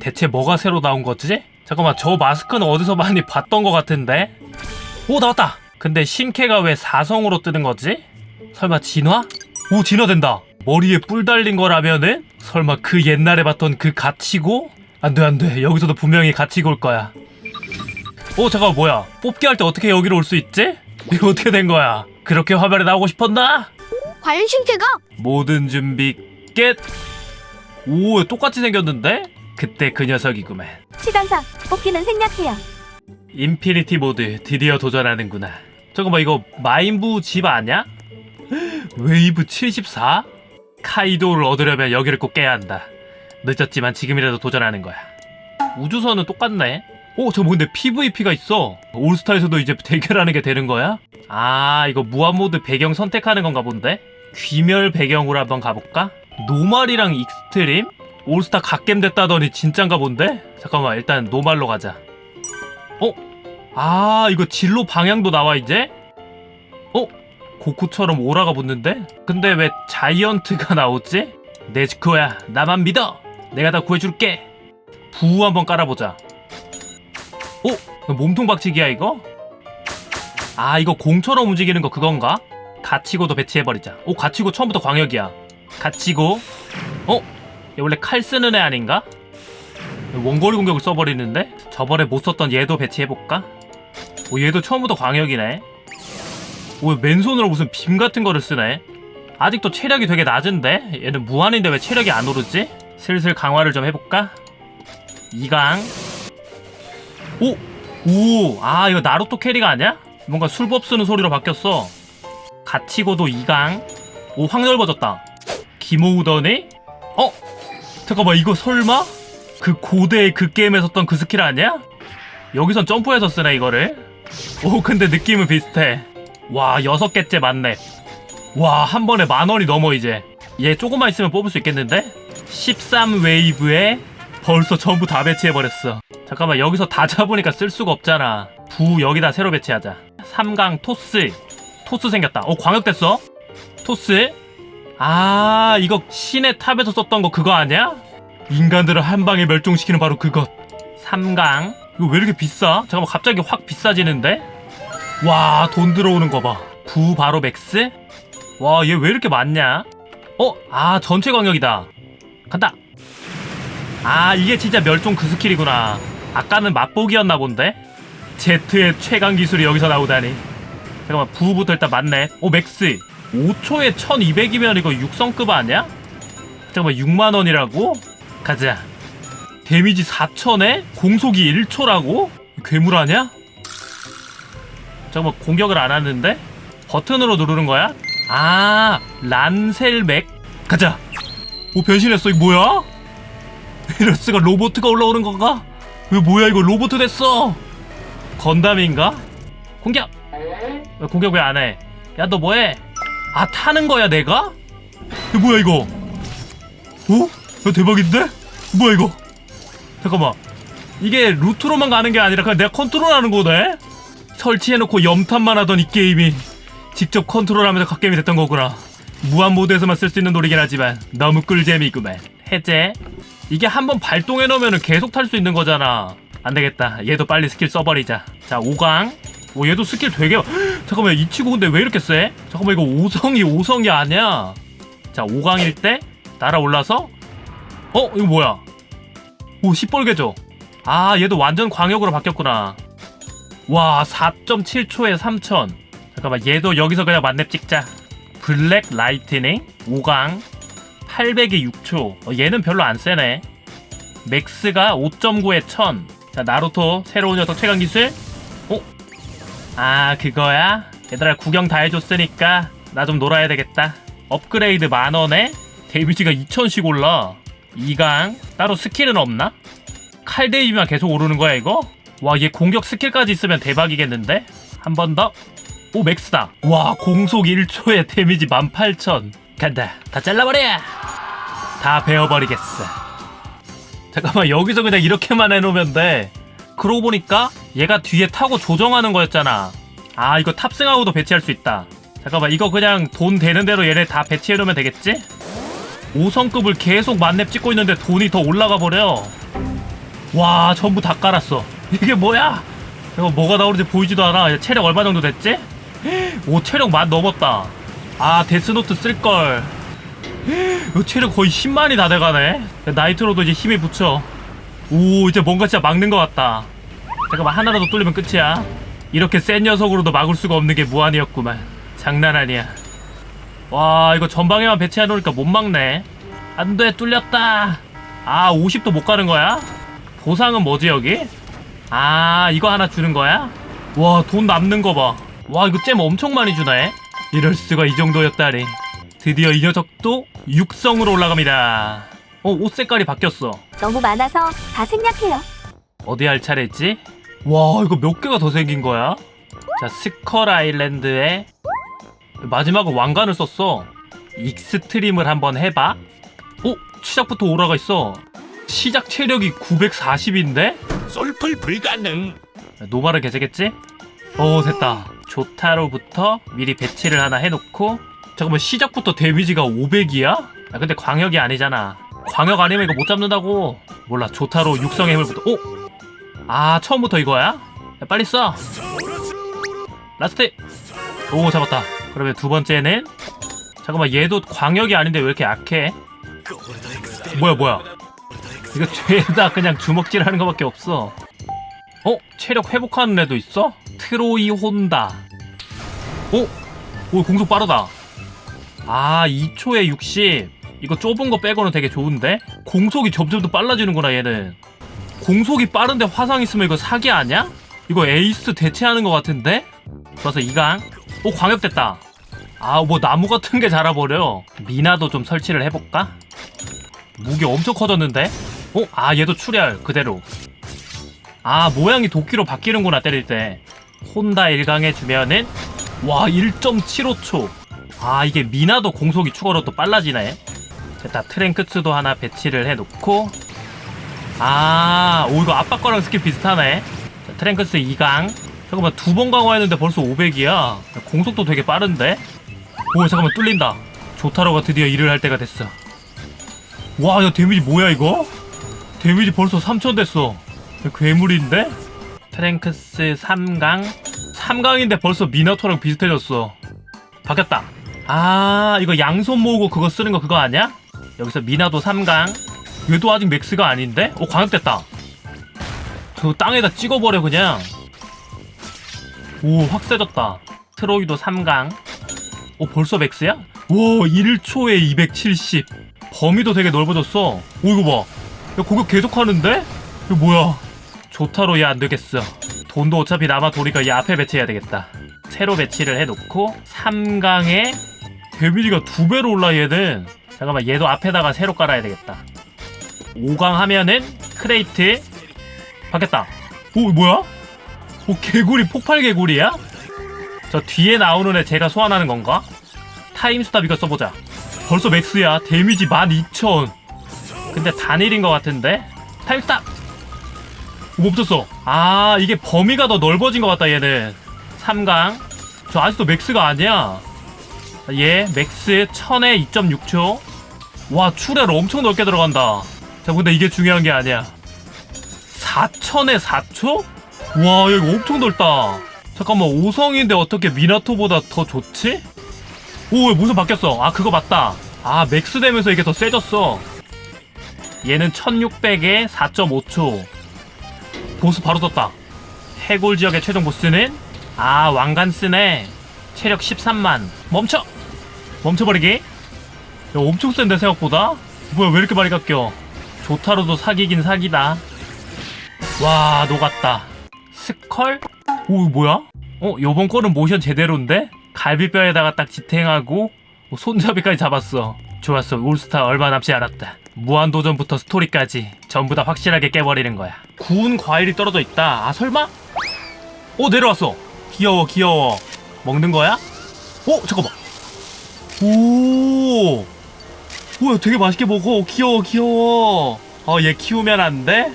대체 뭐가 새로 나온 거지? 잠깐만 저 마스크는 어디서 많이 봤던 것 같은데? 오 나왔다! 근데 신캐가 왜 사성으로 뜨는 거지? 설마 진화? 오 진화된다! 머리에 뿔 달린 거라면은? 설마 그 옛날에 봤던 그 가치고? 안돼 안돼 여기서도 분명히 가치고 올 거야 오 잠깐만 뭐야 뽑기 할 때 어떻게 여기로 올 수 있지? 이거 어떻게 된 거야? 그렇게 화면에 나오고 싶었나? 과연 신캐가 모든 준비 끝! 오 똑같이 생겼는데? 그때 그 녀석이구만 시간상 뽑기는 생략해요. 인피니티 모드 드디어 도전하는구나 잠깐만 이거 마인부 집 아냐? 웨이브 74? 카이도를 얻으려면 여기를 꼭 깨야 한다 늦었지만 지금이라도 도전하는 거야 우주선은 똑같네 오 저거 근데 PVP가 있어 올스타에서도 이제 대결하는 게 되는 거야? 아 이거 무한 모드 배경 선택하는 건가 본데? 귀멸 배경으로 한번 가볼까? 노말이랑 익스트림? 올스타 갓겜 됐다더니 진짠가 본데? 잠깐만 일단 노말로 가자 어? 아 이거 진로 방향도 나와 이제? 어? 고쿠처럼 오라가 붙는데? 근데 왜 자이언트가 나오지? 네즈코야 나만 믿어 내가 다 구해줄게 부 한번 깔아보자 어? 몸통 박치기야 이거? 아 이거 공처럼 움직이는 거 그건가? 갇히고도 배치해버리자 오 갇히고 처음부터 광역이야 갇히고 어? 얘 원래 칼 쓰는 애 아닌가? 원거리 공격을 써버리는데? 저번에 못 썼던 얘도 배치해볼까? 오 얘도 처음부터 광역이네 오 맨손으로 무슨 빔 같은 거를 쓰네 아직도 체력이 되게 낮은데? 얘는 무한인데 왜 체력이 안 오르지? 슬슬 강화를 좀 해볼까? 2강 오! 오! 아 이거 나루토 캐리가 아니야? 뭔가 술법 쓰는 소리로 바뀌었어 갇히고도 2강 오 확 넓어졌다 김호우더니? 어? 잠깐만 이거 설마? 그 고대의 그 게임에 썼던 그 스킬 아니야? 여기선 점프해서 쓰네 이거를. 오 근데 느낌은 비슷해. 와 여섯 개째 맞네. 와 한 번에 만 원이 넘어 이제. 얘 조금만 있으면 뽑을 수 있겠는데? 13 웨이브에 벌써 전부 다 배치해버렸어. 잠깐만 여기서 다 잡으니까 쓸 수가 없잖아. 부 여기다 새로 배치하자. 3강 토스. 토스 생겼다. 어 광역 됐어? 토스 아 이거 신의 탑에서 썼던 거 그거 아니야? 인간들을 한 방에 멸종시키는 바로 그것 3강 이거 왜 이렇게 비싸? 잠깐만 갑자기 확 비싸지는데? 와 돈 들어오는 거봐 부 바로 맥스? 와 얘 왜 이렇게 많냐? 어? 아 전체 광역이다 간다 아 이게 진짜 멸종 그 스킬이구나 아까는 맛보기였나 본데? 제트의 최강 기술이 여기서 나오다니 잠깐만 부부터 일단 맞네 오 맥스 5초에 1200이면 이거 육성급 아니야? 잠깐만 6만원이라고? 가자 데미지 4000에 공속이 1초라고? 괴물 아냐? 잠깐만 공격을 안 하는데? 버튼으로 누르는 거야? 아 란셀맥 가자 오 변신했어 이거 뭐야? 이럴수가 로보트가 올라오는 건가? 왜 뭐야 이거 로보트 됐어 건담인가? 공격 왜 공격 왜 안 해? 야 너 뭐해? 아 타는 거야 내가? 이거 뭐야 이거? 어? 야 대박인데? 뭐야 이거? 잠깐만 이게 루트로만 가는 게 아니라 그냥 내가 컨트롤하는 거네? 설치해놓고 염탐만 하던 이 게임이 직접 컨트롤하면서 갓게임이 됐던 거구나 무한 모드에서만 쓸 수 있는 놀이긴 하지만 너무 꿀잼이구만 해제 이게 한번 발동해 놓으면 계속 탈 수 있는 거잖아 안 되겠다 얘도 빨리 스킬 써버리자 자 5강 오 얘도 스킬 되게 헉, 잠깐만 이 친구 근데 왜 이렇게 세? 잠깐만 이거 5성이 5성이 아니야. 자 5강일 때 날아올라서 어 이거 뭐야? 오 시뻘개져 아 얘도 완전 광역으로 바뀌었구나. 와 4.7초에 3000 잠깐만 얘도 여기서 그냥 만렙 찍자. 블랙 라이트닝 5강 800에 6초. 어, 얘는 별로 안 세네. 맥스가 5.9에 1000 자 나루토 새로운 녀석 최강 기술. 어? 아 그거야? 얘들아 구경 다 해줬으니까 나 좀 놀아야 되겠다 업그레이드 만원에 데미지가 2000씩 올라 2강 따로 스킬은 없나? 칼 데미지만 계속 오르는 거야 이거? 와 얘 공격 스킬까지 있으면 대박이겠는데? 한 번 더. 오 맥스다. 와 공속 1초에 데미지 18,000. 간다. 다 잘라버려. 다 베어버리겠어. 잠깐만 여기서 그냥 이렇게만 해놓으면 돼. 그러고 보니까 얘가 뒤에 타고 조정하는 거였잖아. 아 이거 탑승하고도 배치할 수 있다. 잠깐만 이거 그냥 돈 되는 대로 얘네 다 배치해놓으면 되겠지? 5성급을 계속 만렙 찍고 있는데 돈이 더 올라가 버려. 와 전부 다 깔았어 이게 뭐야 이거 뭐가 나오는지 보이지도 않아 체력 얼마 정도 됐지? 오 체력 만 넘었다 아 데스노트 쓸걸 이거 체력 거의 10만이 다 돼가네 나이트로도 이제 힘이 붙여 오 이제 뭔가 진짜 막는 것 같다 잠깐만 하나라도 뚫리면 끝이야 이렇게 센 녀석으로도 막을 수가 없는 게 무한이었구만 장난 아니야 와 이거 전방에만 배치해 놓으니까 못 막네 안돼 뚫렸다 아 50도 못 가는 거야? 보상은 뭐지 여기? 아 이거 하나 주는 거야? 와 돈 남는 거봐와 이거 잼 엄청 많이 주네 이럴 수가 이 정도였다니 드디어 이 녀석도 육성으로 올라갑니다 어 옷 색깔이 바뀌었어 너무 많아서 다 생략해요. 어디 할 차례지? 와 이거 몇 개가 더 생긴 거야? 자 스컬 아일랜드에 마지막은 왕관을 썼어 익스트림을 한번 해봐 어? 시작부터 오라가 있어 시작 체력이 940인데? 솔플 불가능. 노말을 개세겠지? 어 됐다 조타로부터 미리 배치를 하나 해놓고 잠깐만 시작부터 데미지가 500이야? 아 근데 광역이 아니잖아 광역 아니면 이거 못 잡는다고 몰라 조타로 육성의 힘을 부터 어? 아 처음부터 이거야? 야, 빨리 써 라스트 오 잡았다 그러면 두 번째는 잠깐만 얘도 광역이 아닌데 왜 이렇게 약해? 뭐야 뭐야 이거 죄다 그냥 주먹질 하는 거밖에 없어 어? 체력 회복하는 애도 있어? 트로이 혼다 어? 오 공속 빠르다 아 2초에 60 이거 좁은 거 빼고는 되게 좋은데? 공속이 점점 더 빨라지는구나 얘는 공속이 빠른데 화상 있으면 이거 사기 아니야? 이거 에이스 대체하는 것 같은데? 그래서 2강 오 광역됐다 아 뭐 나무 같은 게 자라버려 미나도 좀 설치를 해볼까? 무기 엄청 커졌는데? 어? 아 얘도 출혈 그대로 아 모양이 도끼로 바뀌는구나 때릴 때 혼다 1강에 주면은 와 1.75초 아 이게 미나도 공속이 추가로 또 빨라지네 됐다 트랭크츠도 하나 배치를 해놓고 아 오 이거 아빠 거랑 스킬 비슷하네. 자, 트랭크스 2강. 잠깐만 두 번 강화했는데 벌써 500이야. 공속도 되게 빠른데? 오 잠깐만 뚫린다. 조타로가 드디어 일을 할 때가 됐어. 와 야 데미지 뭐야 이거? 데미지 벌써 3000 됐어. 괴물인데? 트랭크스 3강. 3강인데 벌써 미나토랑 비슷해졌어. 바뀌었다. 아 이거 양손 모으고 그거 쓰는 거 그거 아니야? 여기서 미나도 3강 얘도 아직 맥스가 아닌데? 오 광역됐다. 저 땅에다 찍어버려 그냥. 오 확 세졌다. 트로이도 3강. 오 벌써 맥스야? 오 1초에 270 범위도 되게 넓어졌어. 오 이거 봐. 야, 공격 계속하는데? 이거 뭐야? 조타로 얘 안되겠어. 돈도 어차피 남아 도니까 얘 앞에 배치해야 되겠다. 새로 배치를 해놓고 3강에 데미지가 두 배로 올라 얘는 잠깐만 얘도 앞에다가 새로 깔아야 되겠다 5강 하면은 크레이트 바뀌었다 오 뭐야? 오 개구리 폭발 개구리야? 저 뒤에 나오는 애 제가 소환하는 건가? 타임스탑 이거 써보자 벌써 맥스야 데미지 12,000 근데 단일인 것 같은데? 타임스탑! 멈췄어 아 이게 범위가 더 넓어진 것 같다 얘는 3강 저 아직도 맥스가 아니야 얘 맥스 1000에 2.6초 와 출혈 엄청 넓게 들어간다 자 근데 이게 중요한 게 아니야. 4000에 4초? 와 이거 엄청 넓다. 잠깐만 5성인데 어떻게 미나토보다 더 좋지? 오 무슨 바뀌었어? 아 그거 맞다. 아 맥스 되면서 이게 더 세졌어. 얘는 1600에 4.5초. 보스 바로 떴다. 해골 지역의 최종 보스는? 아 왕관 쓰네. 체력 13만. 멈춰! 멈춰버리기. 야 엄청 센데 생각보다? 뭐야 왜 이렇게 많이 깎여 조타로도 사기긴 사기다. 와 녹았다. 스컬? 오 뭐야? 어 요번 거는 모션 제대로인데? 갈비뼈에다가 딱 지탱하고 뭐 손잡이까지 잡았어. 좋았어. 올스타 얼마 남지 않았다. 무한도전부터 스토리까지 전부 다 확실하게 깨버리는 거야. 구운 과일이 떨어져 있다. 아 설마? 어 내려왔어. 귀여워 귀여워. 먹는 거야? 어 잠깐만. 오 뭐야 되게 맛있게 먹어 귀여워 귀여워 어 얘 키우면 안 돼?